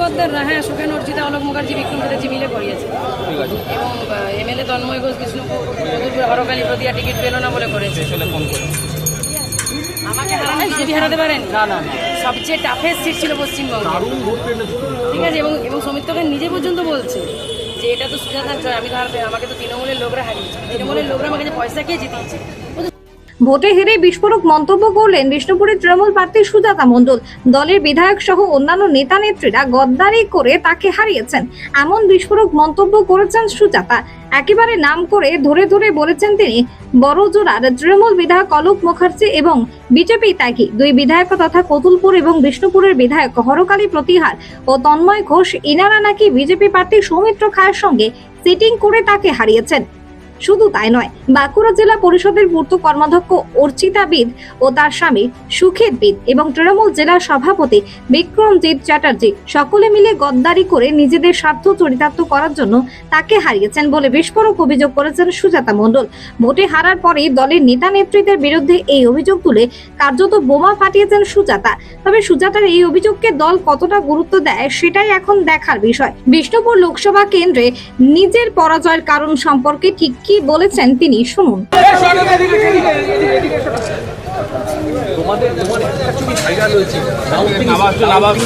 গদ্দের হ্যাঁ সুখেন অর্চিতা অলোক মুখার্জি বিক্রম চ্যাটার্জি মিলে করিয়েছে এবং এমএলএ তন্ময় ঘোষ মধুপুর হরকালী প্রতিয়া টিকিট পেল না বলে করেছে। আমাকে বিজেপি হারাতে পারেন? না না সবচেয়ে টাফেস্ট সিট ছিল পশ্চিমবঙ্গে। ঠিক আছে এবং এবং সৌমিত্রকে নিজে পর্যন্ত বলছে যে এটা তো সুজাতার জয় আমি তো আমাকে তো তৃণমূলের লোকরা হারিয়েছে। তৃণমূলের লোকরা আমাকে যে পয়সা কে জিতিয়েছে। ভোটে হেরে বিস্ফোরক মন্তব্য করলেন বিষ্ণুপুরের তৃণমূল প্রার্থী সুজাতা মণ্ডল। দলের বিধায়ক সহ অন্যান্য নেতা নেত্রীরা গদ্দারি করে তাকে হারিয়েছেন। এমন বিস্ফোরক মন্তব্য করেছেন সুজাতা। একেবারে নাম করে ধরে ধরে বলেছেন তিনি, বড়জোড়ার তৃণমূল বিধায়ক অলোক মুখার্জি এবং বিজেপি ত্যাগী, দুই বিধায়ক তথা কতুলপুর এবং বিষ্ণুপুরের বিধায়ক হরকালী প্রতিহার ও তন্ময় ঘোষ, ইনারা নাকি বিজেপি প্রার্থী সৌমিত্র খায়ের সঙ্গে সিটিং করে তাকে হারিয়েছেন। শুধু তাই নয়, বাঁকুড়া জেলা পরিষদের পূর্ত কর্মাধ্যক্ষ অর্চিতা বিদ ও তার স্বামী সুখেত বিদ এবং তৃণমূল জেলা সভাপতি বিক্রমজিৎ চ্যাটার্জি সকলে মিলে গদ্দারি করে নিজেদের স্বার্থ চরিতার্থ করার জন্য তাকে হারিয়েছেন বলে বিস্ফোরক অভিযোগ করেছেন সুজাতা মণ্ডল। ভোটে হারার পরে দলের নেতা নেত্রীদের বিরুদ্ধে এই অভিযোগ তুলে কার্যত বোমা ফাটিয়েছেন সুজাতা। তবে সুজাতার এই অভিযোগকে দল কতটা গুরুত্ব দেয় সেটাই এখন দেখার বিষয়। বিষ্ণুপুর লোকসভা কেন্দ্রে নিজের পরাজয়ের কারণ সম্পর্কে ঠিক কি বলেছেন তিনি? শুনুন। তোমাদের তোমার একটা ভাইরাল হয়েছে নাবাস নাবাস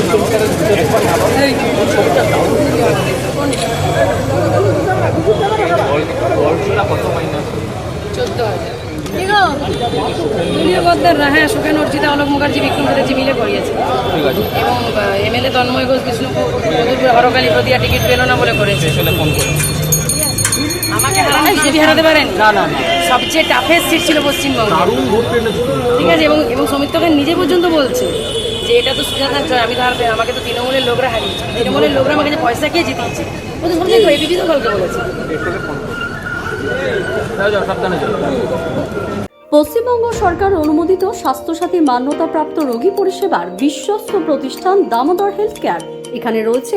কত মাইনাস চোদ্দ হাজার দুনিয়া গদ্দের হ্যাঁ সুখেন অর্চিতা অলোক মুখার্জি বিক্রম চ্যাটার্জি মিলে করিয়েছে এবং এমএলএ তন্ময় ঘোষ বিষ্ণুপুর হরকালী প্রতিয়া টিকিট পেল না বলে করেছে আমাকে হারানো বিজেপি হারাতে পারেন? না না সবচেয়ে টাফেস্ট সিট ছিল পশ্চিমবঙ্গে। দারুণ ভোট ঠিক আছে এবং এবং সৌমিত্রকে নিজে পর্যন্ত বলছে যে এটা তো সুজাতার জয় আমি তো হারবে আমাকে তো তৃণমূলের লোকরা হারিয়েছে তৃণমূলের লোকরা আমাকে যে পয়সা কে জিতিয়েছে ও তো এবিপি তো বলেছে। পশ্চিমবঙ্গ সরকার অনুমোদিত স্বাস্থ্যসাথী মান্যতাপ্রাপ্ত রোগী পরিষেবার বিশ্বস্ত প্রতিষ্ঠান দামোদর হেলথ কেয়ার। এখানে রয়েছে